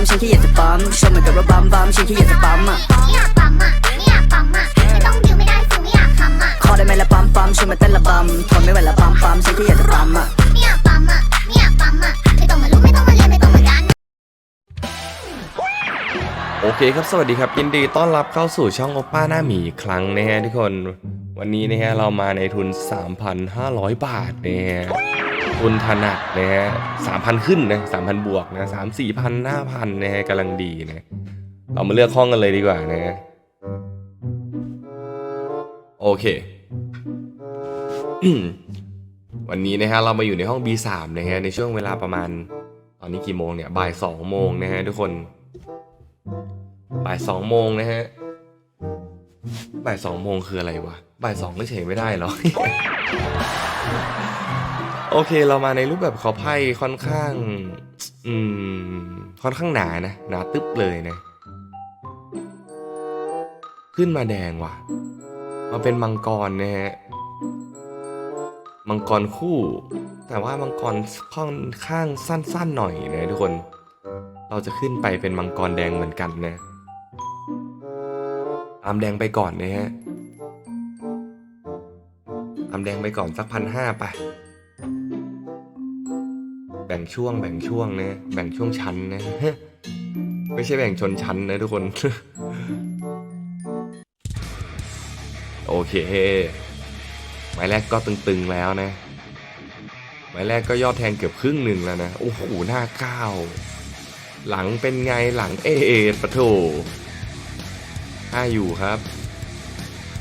มฉันแค่อยากจะปั๊มชอบเหมือนกับรถบัมบัมฉันแค่อยากจะปั๊มอะไม่อยากปั๊มอะไม่อยากปั๊มอะไม่ต้องดิวไม่ได้ฟิไม่อยากทำอะขอได้ไหมละปั๊มปั๊มชวนมาเต้นละบัมทนไม่ไหวละปั๊มปั๊มฉันแค่อยากจะปั๊มอะไม่อยากปั๊มอะไม่อยากปั๊มอะไม่ต้องมารู้ไม่ต้องมาเรียนไม่ต้องมาดันโอเคครับสวัสดีครับยินดีต้อนรับเข้าสู่ช่องโอป้าหน้าหมีอีกครั้งนะฮะทุกคนวันนี้นะฮะเรามาในทุน 3,500 บาทนะฮะ ทุนถนัดนะฮะ3,000ขึ้นนะ3,000บวกนะ3 4พัน5,000นนะฮะกำลังดีนะเรามาเลือกห้องกันเลยดีกว่านะฮะโอเค วันนี้นะฮะเรามาอยู่ในห้อง B3 นะฮะในช่วงเวลาประมาณ ตอนนี้กี่โมงเนี่ยบ่าย2โมงนะฮะทุกคนบ่ายสองโมงนะฮะบ่ายสองโมงคืออะไรวะบ่ายสองก็เฉยไม่ได้หรอ โอเคเรามาในรูปแบบขอไพ่ค่อนข้าง อืม ค่อนข้างหนานะ หนาตึ๊บเลยนะ ขึ้นมาแดงว่ะ มาเป็นมังกรนะฮะ มังกรคู่ แต่ว่ามังกรค่อนข้างสั้นๆหน่อยนะทุกคน เราจะขึ้นไปเป็นมังกรแดงเหมือนกันนะ ตามแดงไปก่อนนะฮะ ตามแดงไปก่อนสักพันห้าไป แบ่งช่วงแบ่งช่วงนะแบ่งช่วงชั้นนะไม่ใช่แบ่งชนชั้นนะทุกคน โอเคไม้แรกก็ตึงๆแล้วนะไม้แรกก็ยอดแทงเกือบครึ่งหนึ่งแล้วนะ โอ้โหหน้าก้าวหลังเป็นไงหลังเอเอปะโถห้าอยู่ครับ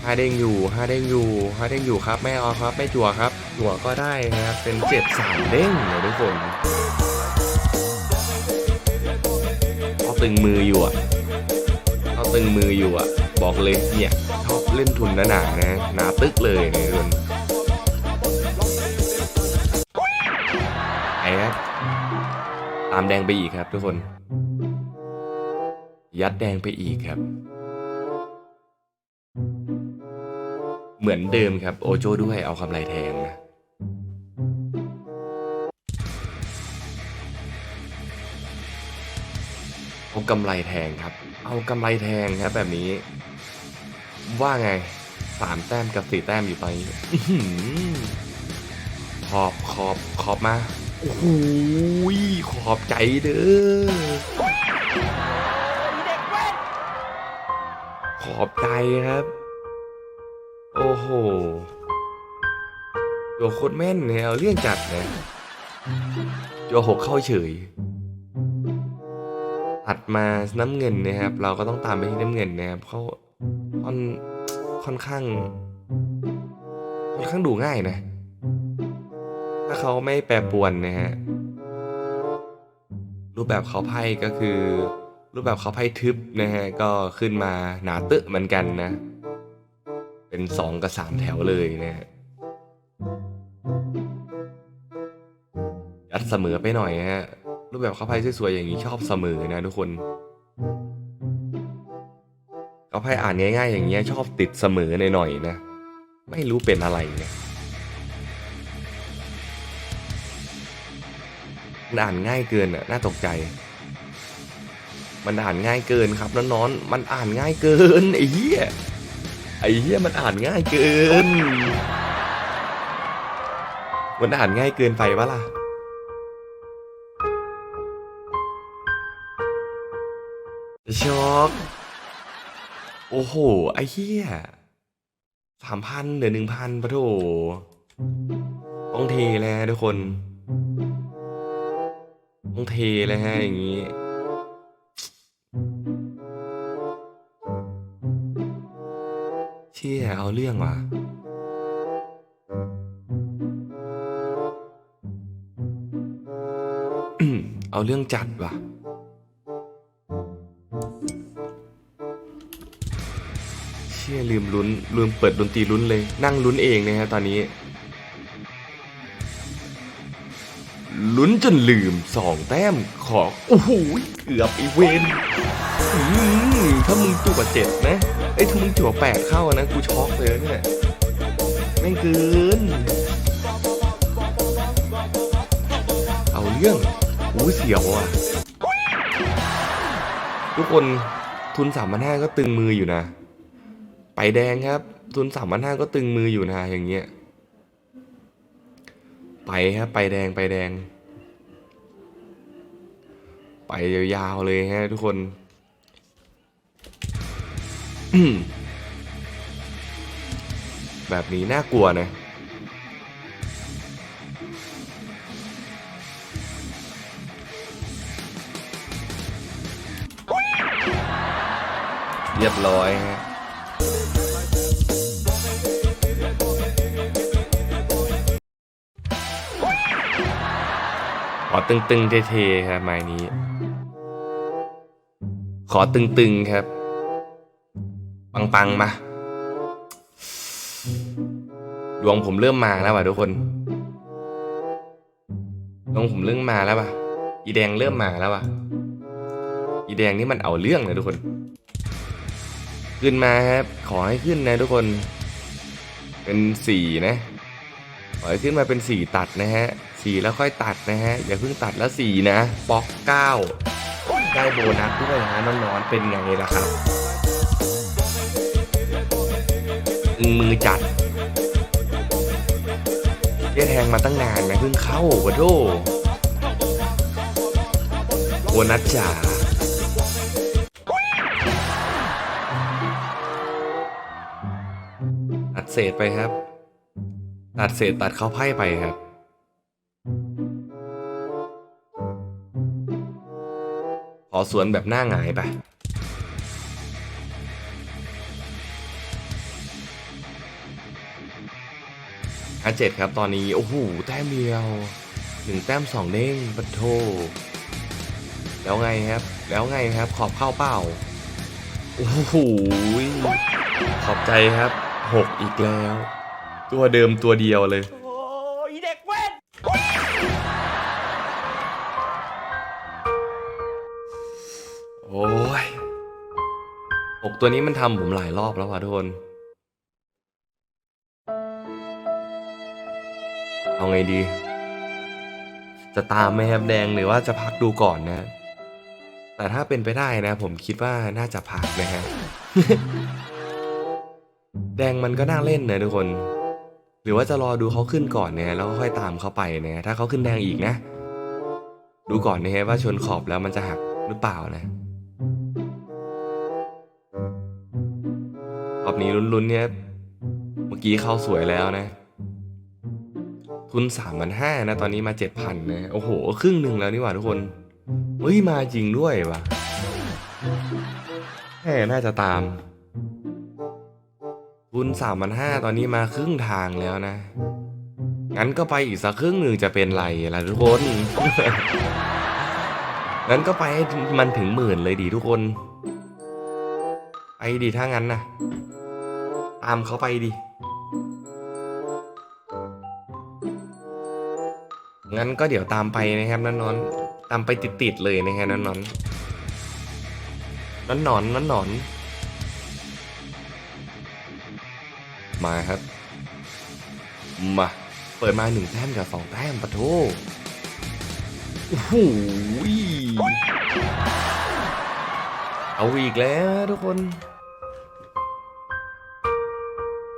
ห้าเด้งอยู่ห้าเด้งอยู่ห้าเด้งอยู่ครับ ไม่เอาครับ ไม่จั่วครับจั่วก็ได้นะครับเป็นเจ็ดสามเด้งนะทุกคนเขาตึงมืออยู่อะเขาตึงมืออยู่อะ บอกเลยเนี่ยชอบเล่นทุนหนาๆนะหนาตึกเลยนะทุกคนไอ้ครับตามแดงไปอีกครับ ทุกคน ยัดแดงไปอีกครับ เหมือนเดิมครับโอโจด้วยเอากำไรแทงนะเอากำไรแทงครับ เอากำไรแทงครับแบบนี้ ว่าไงสามแต้มกับสี่แต้มอยู่ไปขอบขอบขอบมาโอ้โหขอบใจเด้อขอบใจครับ โอ้โหโยโคตรแม่นเนี่ยเอาเรื่องจัดนะโยหกเข้าเฉยตัดมาน้ำเงินนะครับ เราก็ต้องตามไปที่น้ำเงินนะครับเขาค่อนค่อนข้าง ค่อนข้างดูง่ายนะ ถ้าเขาไม่แปรปวนนะฮะรูปแบบเขาไพ่ก็คือ รูปแบบเขาไพ่ทึบนะฮะก็ขึ้นมาหนาตึเหมือนกันนะ เป็นสองกับสามแถวเลยนะฮะยัดเสมอไปหน่อยฮะรูปแบบเขาไพ่สวยๆอย่างนี้ชอบเสมอนะทุกคนเขาไพ่อ่านง่ายๆ อย่างเงี้ยชอบติดเสมอหน่อยๆนะ ไม่รู้เป็นอะไรเนี่ยมันอ่านง่ายเกินอะน่าตกใจ มันอ่านง่ายเกินครับน้องๆมันอ่านง่ายเกินไอ้เหี้ย ไอ้เหี้ยมันอ่านง่ายเกิน มันอ่านง่ายเกินไปปะล่ะช็อกโอ้โห ไอ้เหี้ยสามพันเหลือหนึ่งพันปะโถต้องเทแล้วทุกคน ต้องเทเลยฮะอย่างนี้ เอาเรื่องว่ะเอาเรื่องจัดว่ะ เชี่ยลืมลุ้นลืมเปิดดนตรีลุ้นเลย นั่งลุ้นเองนะฮะตอนนี้ลุ้นจนลืมสองแต้มขอโอ้โหเกือบอีเวนถ้ามึงจั่วเจ็ดนะ ไอ้ยถ้ามึงจั่วแปดเข้านะกูช็อกเลยเนี่ยไม่เกิน เอาเรื่องอู้เสียวอะ ทุกคนทุนสามพันห้าก็ตึงมืออยู่นะ ไปแดงครับ ทุนสามพันห้าก็ตึงมืออยู่นะอย่างเงี้ย ไปครับไปแดงไปแดง ไปยาวๆเลยฮะทุกคน แบบนี้น่ากลัวนะเรียบร้อยฮะขอตึงๆเท่ๆครับไม้นี้ ขอตึงๆครับ ปังๆมา ดวงผมเริ่มมาแล้วว่ะทุกคน ดวงผมเริ่มมาแล้วว่ะ อีแดงเริ่มมาแล้วว่ะ อีแดงนี่มันเอาเรื่องเลยทุกคน ขึ้นมาครับ ขอให้ขึ้นนะทุกคน เป็นสี่นะ ขอให้ขึ้นมาเป็นสี่ตัดนะฮะสี่แล้วค่อยตัดนะฮะ อย่าเพิ่งตัดแล้วสี่นะบล็อกเก้าได้โบนัสด้วยนะน้องๆเป็นไงล่ะครับ งมือจัดเรียแทงมาตั้งนานนะเพิ่งเข้าวะโดโบนัสจ๋าตัดเศษไปครับ ตัดเศษตัดเข้าไพ่ไปครับขอสวนแบบหน้าหงายไปาเจ็ดครับตอนนี้ โอ้โห แต้มเดียวหนึ่งแต้มสองเด้งปัดโท แล้วไงครับ แล้วไงครับ ขอบเข้าเป้า โอ้โห ขอบใจครับหกอีกแล้ว ตัวเดิมตัวเดียวเลยโอ้ยเด็กเว้นโอ้ยหกตัวนี้มันทำผมหลายรอบแล้วว่ะทุกคน เอาไงดี จะตามไหมครับแดงหรือว่าจะพักดูก่อนนะ แต่ถ้าเป็นไปได้นะ ผมคิดว่าน่าจะพักนะฮะแดงมันก็น่าเล่นนะทุกคน หรือว่าจะรอดูเขาขึ้นก่อนเนี่ยแล้วก็ค่อยตามเขาไปเนี่ยถ้าเขาขึ้นแดงอีกนะ ดูก่อนนะฮะว่าชนขอบแล้วมันจะหักหรือเปล่านะรอบนี้ลุ้นๆเนี่ยเมื่อกี้เข้าสวยแล้วนะ ทุนสามพันห้านะ ตอนนี้มาเจ็ดพันนะโอ้โห ครึ่งหนึ่งแล้วนี่หว่าทุกคนเฮ้ย มาจริงด้วยว่ะแหมน่าจะตาม ทุนสามพันห้าตอนนี้มาครึ่งทางแล้วนะ งั้นก็ไปอีกสักครึ่งหนึ่งจะเป็นไรล่ะทุกคนงั้นก็ไปให้มันถึงหมื่นเลยดีทุกคนไปดีถ้างั้นนะตามเขาไปดิ งั้นก็เดี๋ยวตามไปนะครับนอนนอน ตามไปติดๆเลยนะครับนอนนอนนอนนอนนอนนอน มาครับ มา เปิดมาหนึ่งแต้มกับสองแต้มปะโถโอ้โหเอาอีกแล้วทุกคน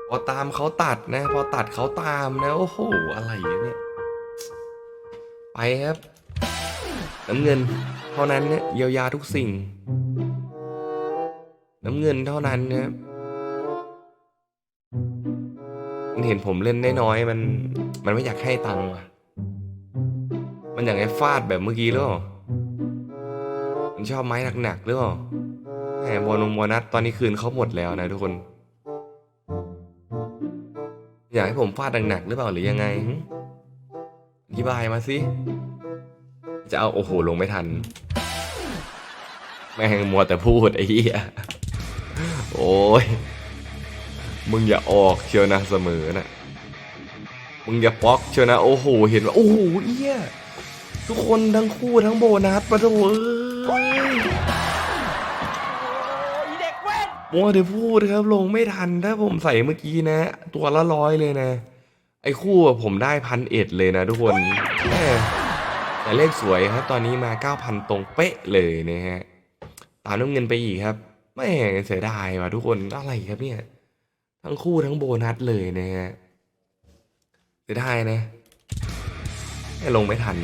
พอตามเขาตัดนะ พอตัดเขาตามนะ โอ้โห อะไรเนี่ย ไปครับน้ำเงินเท่านั้นเนี่ยเยียวยาทุกสิ่ง น้ำเงินเท่านั้นนะครับมันเห็นผมเล่นได้น้อยมัน มันไม่อยากให้ตังค์ว่ะ มันอยากให้ฟาดแบบเมื่อกี้หรือเปล่ามันชอบไม้หนักๆหรือเปล่าแหมโบนงโบนัสตอนนี้คืนเขาหมดแล้วนะทุกคน อยากให้ผมฟาดหนักๆหรือเปล่าหรือยังไง อธิบายมาสิ จะเอาโอ้โหลงไม่ทัน แม่งมัวแต่พูดไอ้เหี้ย โอ้ย มึงอย่าออกเชียวนะเสมอนะมึงอย่าป๊อกเชียวนะ โอ้โห เห็นว่า โอ้โหเอี้ย ทุกคนทั้งคู่ทั้งโบนัสปะโถเอ้ยโอ้ยเด็กเว้นมัวแต่พูดครับลงไม่ทันถ้าผมใส่เมื่อกี้นะ ตัวละร้อยเลยนะ ไอ้คู่อะผมได้พันเอ็ดเลยนะทุกคนแม่แต่เลขสวยครับ ตอนนี้มา 9,000 ตรงเป๊ะเลยนะฮะ ตามน้ำเงินไปอีกครับไม่เสียดายว่ะทุกคนอะไรครับเนี่ย ทั้งคู่ทั้งโบนัสเลยนะฮะเสียดายนะให้ลงไม่ทัน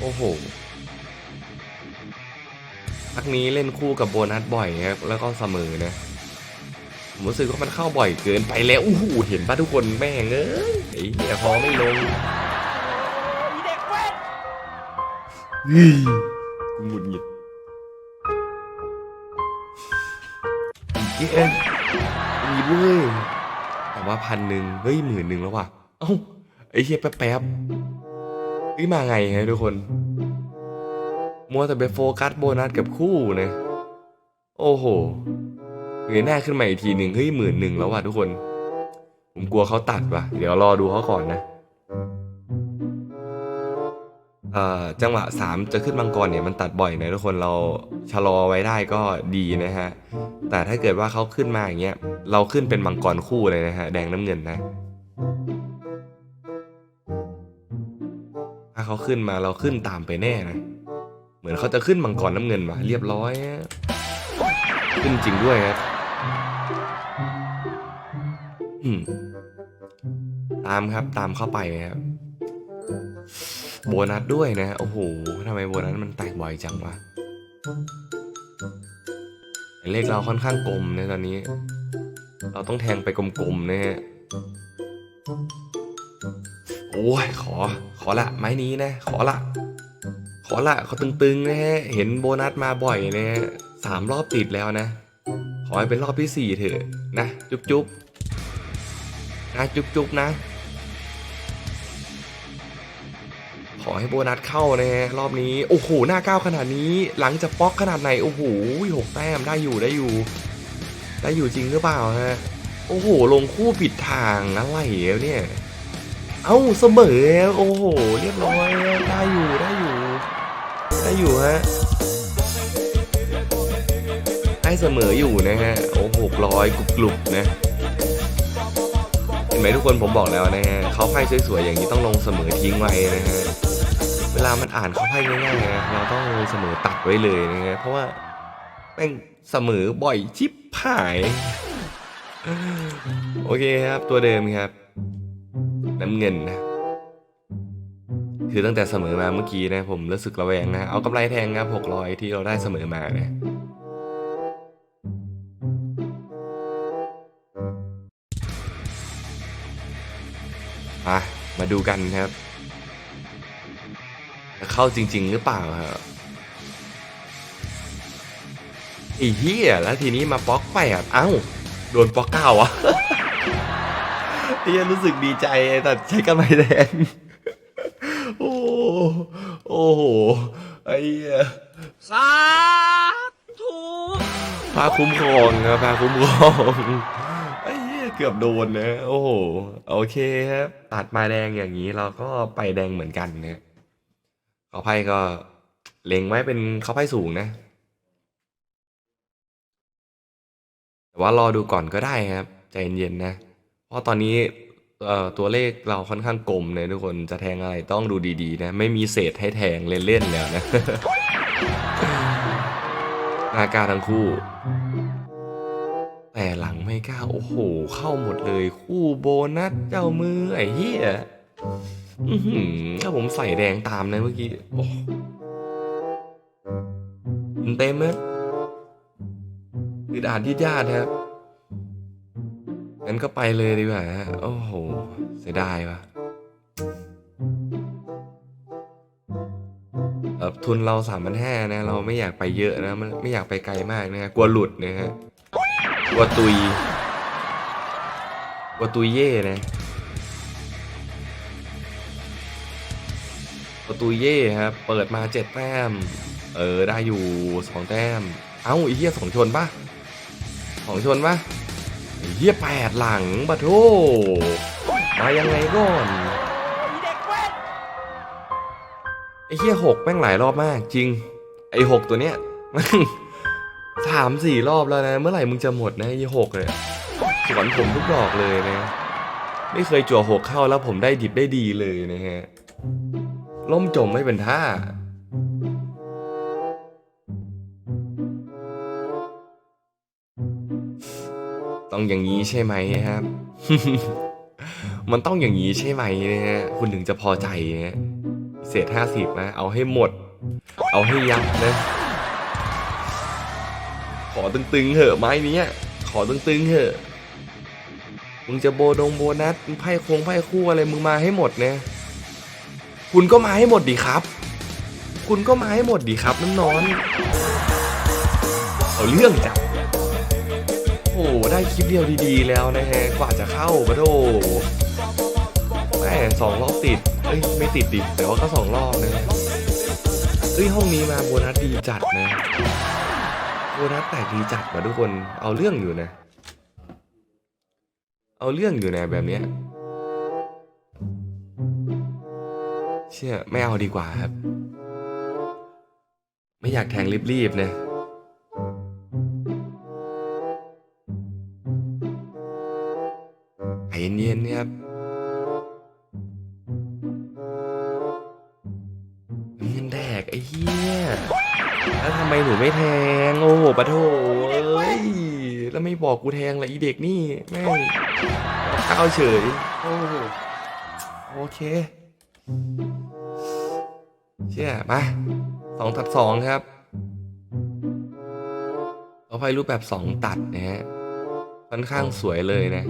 โอ้โหพักนี้เล่นคู่กับโบนัสบ่อยครับ แล้วก็เสมอนะ ผมรู้สึกว่ามันเข้าบ่อยเกินไปแล้วอู้หูเห็นปะทุกคนแม่งเอ้ยไอ้เหี้ยพอไม่ลงอีเด็กเว้นเฮ้ยกูหงุดหงิดอีกเอ็นมีด้วยแต่ว่าพันหนึ่งเฮ้ยหมื่นหนึ่งแล้วว่ะ เอ้าไอ้เหี้ยแป๊บๆเฮ้ยมาไงฮะทุกคน มัวแต่ไปโฟกัสโบนัสกับคู่นะ โอ้โห เงยหน้าขึ้นมาอีกทีหนึ่งเฮ้ยหมื่นหนึ่งแล้วว่ะทุกคน ผมกลัวเขาตัดว่ะ เดี๋ยวรอดูเขาก่อนนะเอ่อจังหวะ 3 จะขึ้นมังกรเนี่ยมันตัดบ่อยนะทุกคนเราชะลอไว้ได้ก็ดีนะฮะ แต่ถ้าเกิดว่าเขาขึ้นมาอย่างเงี้ยเราขึ้นเป็นมังกรคู่เลยนะฮะ แดงน้ำเงินนะ ถ้าเขาขึ้นมาเราขึ้นตามไปแน่นะ เหมือนเขาจะขึ้นมังกรน้ำเงินมาเรียบร้อย ขึ้นจริงด้วยครับ อืมตามครับตามเข้าไปครับโบนัสด้วยนะโอ้โหทำไมโบนัสมันแตกบ่อยจังวะเลขเราค่อนข้างกลมนะตอนนี้ เราต้องแทงไปกลมๆนะฮะโอ้ยขอ ขอละไม้นี้นะ ขอละ ขอละเขาตึงๆนะฮะเห็นโบนัสมาบ่อยนะฮะสามรอบติดแล้วนะ ขอให้เป็นรอบที่สี่เถอะนะ จุ๊บๆนะจุ๊บๆนะ ขอให้โบนัสเข้านะฮะรอบนี้ โอ้โห หน้าก้าวขนาดนี้ หลังจากป๊อกขนาดไหน โอ้โหหกแต้มได้อยู่ได้อยู่ ได้อยู่จริงหรือเปล่าฮะ โอ้โห ลงคู่ผิดทางอะไรเนี่ย เอ้าเสมอ โอ้โห เรียบร้อย ได้อยู่ได้อยู่ ได้อยู่ฮะ เสมออยู่นะฮะ โอ้หกร้อยกรุบๆนะ เห็นไหมทุกคนผมบอกแล้วนะฮะเขาไพ่สวยๆอย่างนี้ต้องลงเสมอทิ้งไว้นะฮะ เวลามันอ่านเขาไพ่ง่ายๆนะเราต้องลงเสมอตัดไว้เลยนะฮะ เพราะว่าแม่งเสมอบ่อยชิบหาย โอเคครับตัวเดิมครับ น้ำเงินนะคือตั้งแต่เสมอมาเมื่อกี้นะผมรู้สึกระแวงนะ เอากำไรแทงครับหกร้อยที่เราได้เสมอมานะ มามาดูกันครับ จะเข้าจริง ๆ หรือเปล่าครับไอ้เหี้ยแล้วทีนี้มาป๊อกแปดเอ้า โดนป๊อกเก้าอะไอ้เหี้ยรู้สึกดีใจแต่ใช้กำไรแดงโอ้โอ้โหไอ้เหี้ยสาธุพาคุ้มครองครับพาคุ้มครองไอ้ เกือบโดนนะ โอ้โห โอเคครับ ตัดมาแดงอย่างนี้เราก็ไปแดงเหมือนกันเนี่ยเขาไพ่ก็เล็งไว้เป็นเขาไพ่สูงนะ แต่ว่ารอดูก่อนก็ได้ครับ ใจเย็นๆนะ เพราะตอนนี้เอ่อตัวเลขเราค่อนข้างกลมเลยทุกคนจะแทงอะไรต้องดูดีๆ นะ ไม่มีเศษให้แทงเล่นๆแล้วนะหน้ากาทั้งคู่ แต่หลังไม่กล้า โอ้โห เข้าหมดเลยคู่โบนัสเจ้ามือไอ้เหี้ยอื้อหือถ้าผมใส่แดงตามนะเมื่อกี้โอ้เต็มเลยอึดอัดยืดยาดครับงั้นก็ไปเลยดีกว่าฮะโอ้โห เสียดายว่ะทุนเราสามพันห้านะ เราไม่อยากไปเยอะนะมันไม่อยากไปไกลมากนะกลัวหลุดนะฮะ กลัวตุยกลัวตุยเย่นะกลัวตุยเย่ครับ เปิดมาเจ็ดแต้ม เออ ได้อยู่สองแต้ม เอ้าไอ้เหี้ยสองชนปะสองชนปะไอ้เหี้ยแปดหลังปะโทมายังไงก่อนอีเด็กเว้นไอ้เหี้ยหกแม่งหลายรอบมากจริง ไอ้หกตัวเนี้ยามสี่รอบแล้วนะ เมื่อไหร่มึงจะหมดนะยี่หกเลยสวนผมทุกดอกเลยนะ ไม่เคยจั่วหกเข้าแล้วผมได้ดิบได้ดีเลยนะฮะ ล่มจมไม่เป็นท่าต้องอย่างนี้ใช่ไหมครับ มันต้องอย่างนี้ใช่ไหมนะฮะ คุณถึงจะพอใจนะเศษห้าสิบนะ เอาให้หมด เอาให้ยับนะ ขอตึงๆเหอะไม้นี้ขอตึงๆเหอะมึงจะโบดงโบนัสไพ่คงไพ่คู่อะไรมึงมาให้หมดเนะคุณก็มาให้หมดดีครับ คุณก็มาให้หมดดีครับน้ำนอนเอาเรื่องจับโอ้ได้คลิปเดียวดีๆแล้วนะฮะกว่าจะเข้าปะโถแม่สองรอบติดเอ้ยไม่ติดดิแต่ว่าก็สองรอบนะเอ้ยห้องนี้มาโบนัสดีจัดนะ โบนัสแตกดีจัดมาทุกคน เอาเรื่องอยู่นะ เอาเรื่องอยู่นะแบบเนี้ย เชื่อไม่เอาดีกว่าครับ ไม่อยากแทงรีบๆนะใจเย็นๆเนี่ยครับเงินแดกไอ้เหี้ย แล้วทำไมหนูไม่แทง โอ้โหปะโถเอ้ยแล้วไม่บอกกูแทงละอีเด็กนี่แม่งข้าวเฉย โอ้โอเค เชื่อมาสองตัดสองครับเอาไฟรูปแบบสองตัดนะฮะค่อนข้างสวยเลยนะ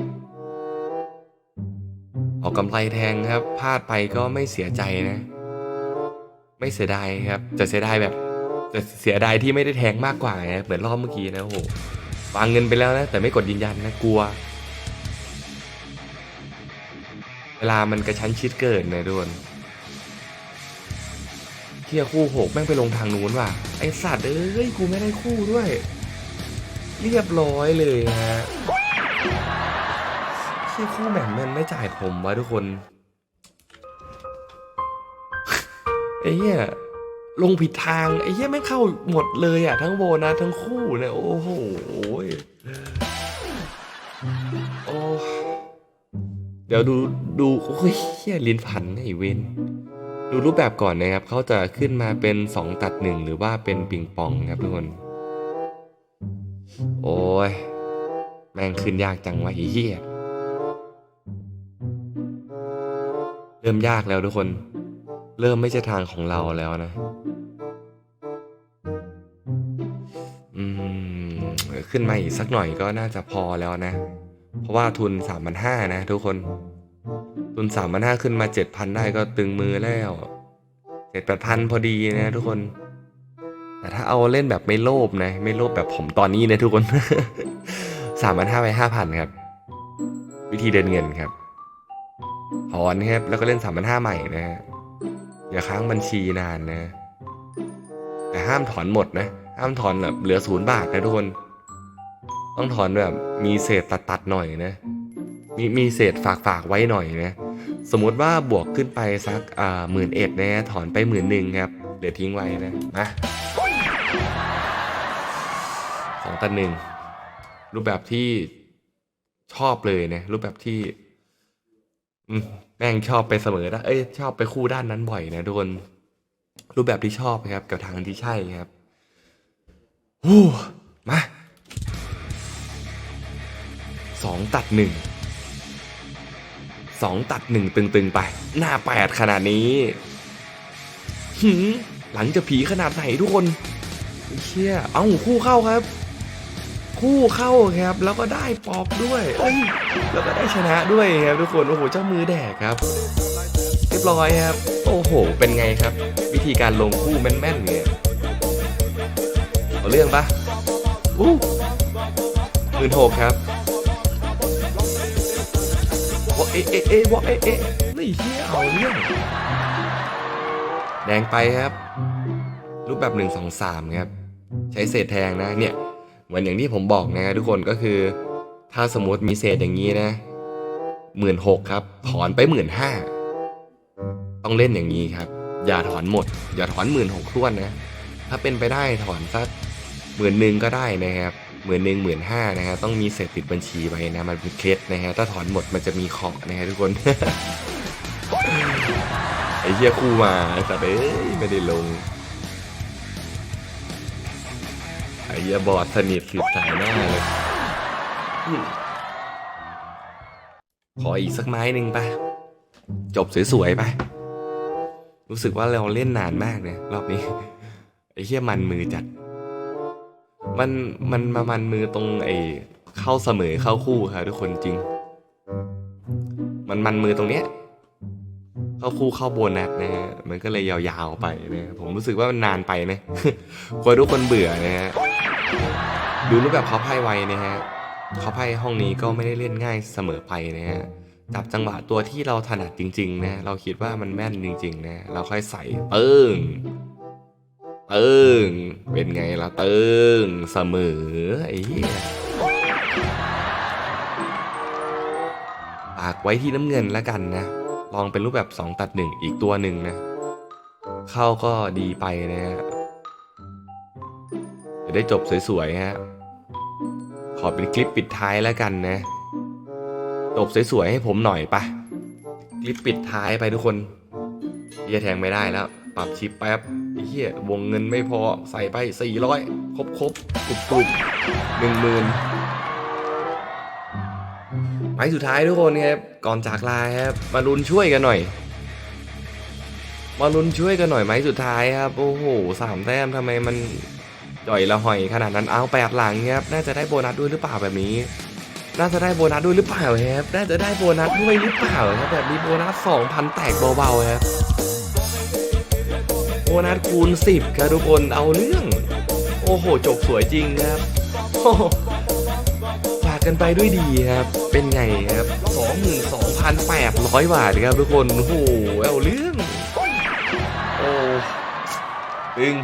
เอากำไรแทงครับพลาดไปก็ไม่เสียใจนะ ไม่เสียดายครับ จะเสียดายแบบ จะเสียดายที่ไม่ได้แทงมากกว่าไงเหมือนรอบเมื่อกี้นะโอ้โหวางเงินไปแล้วนะ แต่ไม่กดยืนยันนะกลัว เวลามันกระชั้นชิดเกินนะทุกคนเที่ยคู่หกแม่งไปลงทางนู้นว่ะไอสัตว์เอ้ยกูไม่ได้คู่ด้วย เรียบร้อยเลยฮะเที่ยคู่แหม่มมันไม่จ่ายผมวะทุกคนไอ้เหี้ย ลงผิดทางไอ้เหี้ยไม่เข้าหมดเลยอะ ทั้งโบนัสทั้งคู่เนี่ยโอ้โหโอ้เดี๋ยวดูดูโอ้ยเหี้ยลิ้นพันไอ้เวนดูรูปแบบก่อนนะครับเขาจะขึ้นมาเป็น 2 ตัด 1 หรือว่าเป็นปิงปองครับทุกคน โอ้ย แม่งขึ้นยากจังวะไอ้เหี้ยเริ่มยากแล้วทุกคน เริ่มไม่ใช่ทางของเราแล้วนะ อืม ขึ้นมาอีกสักหน่อยก็น่าจะพอแล้วนะ เพราะว่าทุนสามพันห้านะทุกคน ทุนสามพันห้าขึ้นมาเจ็ดพันได้ก็ตึงมือแล้วเจ็ดแปดพันพอดีนะทุกคน แต่ถ้าเอาเล่นแบบไม่โลภนะ ไม่โลภแบบผมตอนนี้นะทุกคนสามพันห้าไปห้าพันครับ วิธีเดินเงินครับถอนครับ แล้วก็เล่นสามพันห้าใหม่นะฮะ อย่าค้างบัญชีนานนะ แต่ห้ามถอนหมดนะ ห้ามถอนแบบเหลือศูนย์บาทนะทุกคน ต้องถอนแบบมีเศษตัดตัดๆหน่อยนะ มีมีเศษฝากฝากไว้หน่อยนะ สมมติว่าบวกขึ้นไปสักอ่าหมื่นเอ็ดนะ ถอนไปหมื่นหนึ่งครับ เหลือทิ้งไว้นะมาสองตัดหนึ่งรูปแบบที่ชอบเลยนะ รูปแบบที่ อืม แม่งชอบไปเสมอนะเอ้ยชอบไปคู่ด้านนั้นบ่อยนะทุกคนรูปแบบที่ชอบครับ กับทางที่ใช่ครับฮู้มาสองตัดหนึ่งสองตัดหนึ่งตึงๆไป หน้าแปดขนาดนี้หืมหลังจะผีขนาดไหนทุกคนเชี่ยเอ้าคู่เข้าครับ คู่เข้าครับ แล้วก็ได้ปอบด้วยเอ้ยแล้วก็ได้ชนะด้วยครับทุกคนโอ้โหเจ้ามือแดกครับ เรียบร้อยครับ โอ้โห เป็นไงครับ วิธีการลงคู่แม่นๆเนี่ยเอาเรื่องปะอู้หมื่นหกครับวอเอะเอะเอะวอเอะเอะนี่เฮียเอาเรื่องแดงไปครับ รูปแบบหนึ่งสองสามครับ ใช้เศษแทงนะเนี่ย เหมือนอย่างที่ผมบอกนะทุกคนก็คือ ถ้าสมมติมีเศษอย่างนี้นะหมื่นหกครับ ถอนไปหมื่นห้าต้องเล่นอย่างนี้ครับ อย่าถอนหมด อย่าถอนหมื่นหกท้วนนะ ถ้าเป็นไปได้ถอนสักหมื่นหนึ่งก็ได้นะครับหมื่นหนึ่งหมื่นห้านะฮะต้องมีเศษติดบัญชีไว้นะมันเป็นเคล็ดนะฮะถ้าถอนหมดมันจะมีเคาะนะฮะทุกคนไอ้เหี้ยคู่มาสัตว์เอ้ยไม่ได้ลง อ้เหี้ยบอดสนิทสิบสายหน้าเลยขออีกสักไม้หนึ่งไป จบสวยๆไป รู้สึกว่าเราเล่นนานมากเนี่ย รอบนี้ ไอ้เหี้ยมันมือจัด มันมันมามันมือตรงไอ้เข้าเสมอเข้าคู่ครับทุกคนจริง มันมันมือตรงเนี้ยเข้าคู่เข้าโบนัสนะฮะมันก็เลยยาวๆไปนะผมรู้สึกว่ามันนานไปนะกลัวทุกคนเบื่อนะฮะ ดูรูปแบบเขาไพ่ไวนะฮะเขาไพ่ห้องนี้ก็ไม่ได้เล่นง่ายเสมอไปนะฮะจับจังหวะตัวที่เราถนัดจริงๆนะเราคิดว่ามันแม่นจริงๆนะเราค่อยใส่เติ้งเติ้งเป็นไงล่ะเติ้งเสมอไอ้ปากไว้ที่น้ำเงินแล้วกันนะ ลองเป็นรูปแบบ 2 ตัด 1 อีกตัวหนึ่งนะ เข้าก็ดีไปนะฮะจะได้จบสวยๆฮะ ขอเป็นคลิปปิดท้ายแล้วกันนะจบสวยๆให้ผมหน่อยปะคลิปปิดท้ายไปทุกคนเฮียแทงไม่ได้แล้ว ปรับชิปแป๊บเฮียวงเงินไม่พอใส่ไป400ครบครบกรุบกรุบหนึ่งหมื่นไม้สุดท้ายทุกคนครับก่อนจากลาครับมาลุ้นช่วยกันหน่อย มาลุ้นช่วยกันหน่อยไหมสุดท้ายครับโอ้โหสามแต้มทำไมมัน จ่อยละหอยขนาดนั้นเอาแปดหลังครับน่าจะได้โบนัสด้วยหรือเปล่าแบบนี้ น่าจะได้โบนัสด้วยหรือเปล่าครับน่าจะได้โบนัสด้วยหรือเปล่าครับแบบนี้โบนัสสองพันแตกเบาๆครับโบนัสคูณสิบครับทุกคนเอาเรื่อง โอ้โหจบสวยจริงครับฝากกันไปด้วยดีครับ เป็นไงครับ22,800บาทครับทุกคนโอ้โหเอาเรื่องโอ้ตึง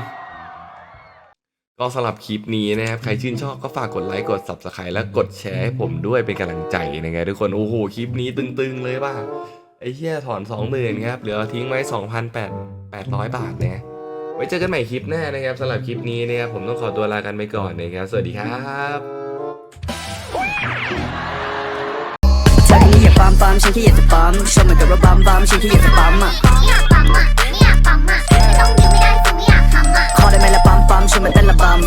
ก็สำหรับคลิปนี้นะครับ ใครชื่นชอบก็ฝากกดไลค์กด subscribe และกดแชร์ให้ผมด้วยเป็นกำลังใจนะครับทุกคน โอ้โห คลิปนี้ตึงๆเลยว่าไอ้เหี้ยถอน 20,000ครับเหลือทิ้งไว้ 2,800 บาทนะไว้เจอกันใหม่คลิปหน้านะครับสำหรับคลิปนี้นะครับผมต้องขอตัวลากันไปก่อนนะครับ สวัสดีครับเธอแค่อยากปั๊มปั๊มฉันแค่อยากจะปั๊มชอบเหมือนกับรถบัมบัมฉันแค่อยากจะปั๊มอะไม่อยากปั๊มอะไม่อยากปั๊มอะไม่ต้องดิวไม่ได้ฟิวไม่อยากทำอะขอได้ไหมละปั๊ม ปั๊มชว